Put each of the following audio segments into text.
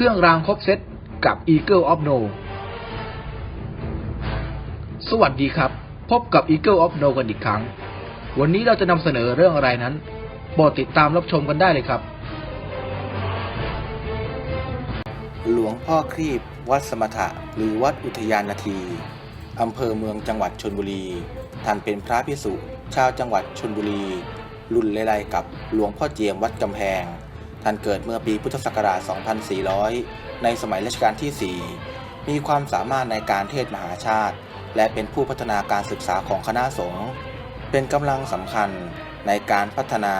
เครื่องรางครบเซตกับ Eagle of No สวัสดีครับ พบกับ Eagle of No กันอีกครั้ง วันนี้เราจะนำเสนอเรื่องอะไรนั้นโปรดติดตามรับชมกันได้เลยครับ หลวงพ่อครีบ วัดสมถะ หรือวัดอุทยานนาทีอำเภอเมืองจังหวัดชนบุรี ท่านเป็นพระพิสุชาวจังหวัดชนบุรี รุ่นไล่ๆกับหลวงพ่อเจียมวัดกำแพง ท่านเกิดเมื่อปีพุทธศักราช 2400 ในสมัยรัชกาลที่ 4 มีความสามารถในการเทศมหาชาติ และเป็นผู้พัฒนาการศึกษาของคณะสงฆ์ เป็นกำลังสำคัญในการพัฒนา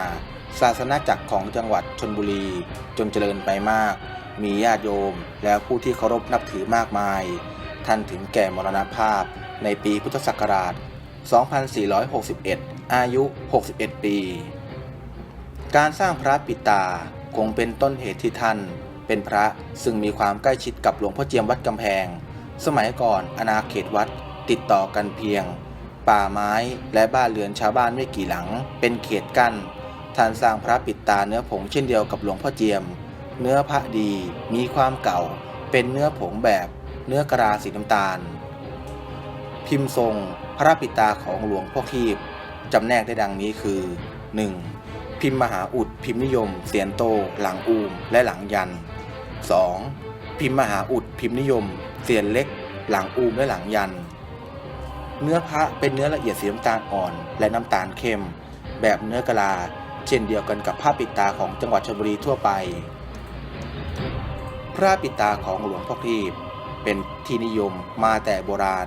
ศาสนาจักรของจังหวัดชนบุรี จนเจริญไปมาก มีญาติโยมและผู้ที่เคารพนับถือมากมาย ท่านถึงแก่มรณภาพในปีพุทธศักราช 2461 อายุ 61 ปี การสร้างพระปิตา คงเป็นต้นเหตุที่ท่าน เป็นพระซึ่งมีความใกล้ชิดกับหลวงพ่อเจียมวัดกำแพง สมัยก่อนอาณาเขตวัดติดต่อกันเพียง ป่าไม้และบ้านเรือนชาวบ้านไม่กี่หลัง เป็นเขตกั้นท่านสร้างพระปิดตาเนื้อผงเช่นเดียวกับหลวงพ่อเจียม เนื้อพระดีมีความเก่า เป็นเนื้อผงแบบเนื้อกระดาษสีน้ำตาล พิมพ์ทรงพระปิตาของหลวงพ่อคีบจำแนกได้ดังนี้คือ 1. พิมพ์มหาอุด พิมพ์นิยม เสียนโต หลังอูม และหลังยัน 2. พิมพ์มหาอุด พิมพ์นิยม เสียนเล็ก หลังอูม และหลังยัน เนื้อพระเป็นเนื้อละเอียดสีน้ำตาลอ่อน และน้ำตาลเข้ม แบบเนื้อกะลา เช่นเดียวกันกับผ้าปิดตาของจังหวัดชลบุรีทั่วไป พระปิดตาของหลวงพ่อครีบเป็นที่นิยมมาแต่โบราณ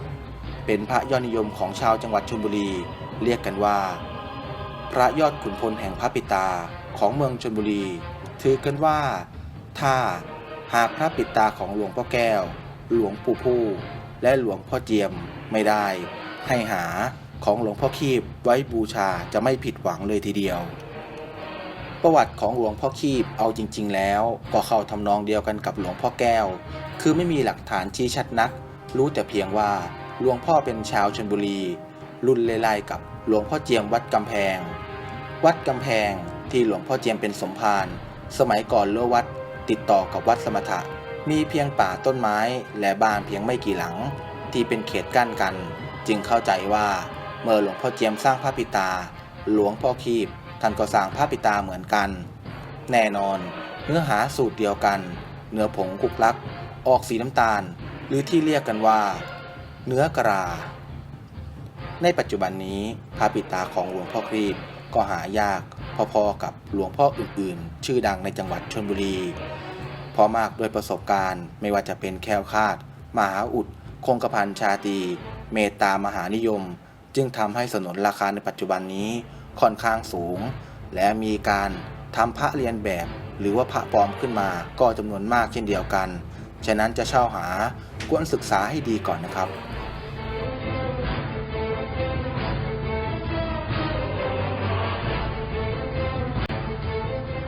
เป็นพระยอดนิยมของชาวจังหวัดชลบุรี เรียกกันว่า พระยอดขุนพลแห่งพระปิตาของเมืองชลบุรี ถือกันว่า ถ้าหากพระปิตาของหลวงพ่อแก้ว หลวงปู่ผู้ และหลวงพ่อเจียมไม่ได้ ให้หาของหลวงพ่อคีบไว้บูชาจะไม่ผิดหวังเลยทีเดียว ประวัติของหลวงพ่อคีบเอาจริง ๆ แล้วก็เข้าทำนองเดียวกันกับหลวงพ่อแก้ว คือไม่มีหลักฐานชี้ชัดนัก รู้แต่เพียงว่าหลวงพ่อเป็นชาวชนบุรี รุ่นไล่ๆกับหลวงพ่อเจียมวัดกำแพง วัดกำแพงที่หลวงพ่อเจียมเป็นสมภารสมัยก่อนรั้ววัดติดต่อกับวัดสมถะ มีเพียงป่าต้นไม้และบ้านเพียงไม่กี่หลัง ที่เป็นเขตกั้นกัน จึงเข้าใจว่า เมื่อหลวงพ่อเจียมสร้างพระปิตา หลวงพ่อคีบท่านก็สร้างพระปิตาเหมือนกัน แน่นอน เนื้อหาสูตรเดียวกัน เนื้อผงคุกลัก ออกสีน้ำตาล หรือที่เรียกกันว่า เนื้อกระาในปัจจุบันนี้พระปิตาของหลวงพ่อครีบ ก็หายากพอๆกับหลวงพ่ออื่นๆ ชื่อดังในจังหวัดชนบุรีพราะมากด้วยประสบการณ์ไม่ว่าจะเป็นแคล้วคาด มหาอุด คงกระพันชาตีเมตตามหานิยม จึงทำให้สนนราคาในปัจจุบันนี้ค่อนข้างสูง และมีการทำพระเรียนแบบ หรือว่าพระปลอมขึ้นมาก็จำนวนมากเช่นเดียวกัน ฉะนั้นจะเช่าหาควรศึกษาให้ดีก่อนนะครับ